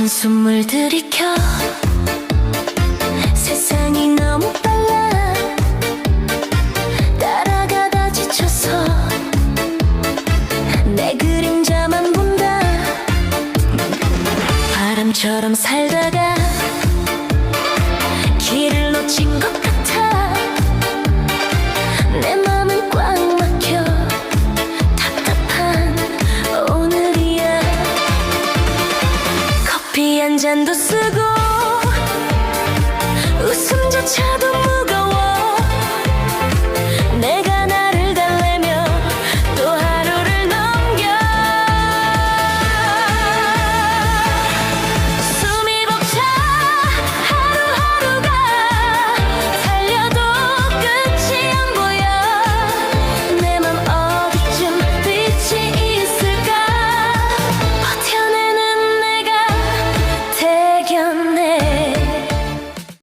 한숨을 들이켜. 세상이 너무 빨라. 따라가다 지쳐서 내 그림자만 본다. 바람처럼 살다가 眼前的四顾。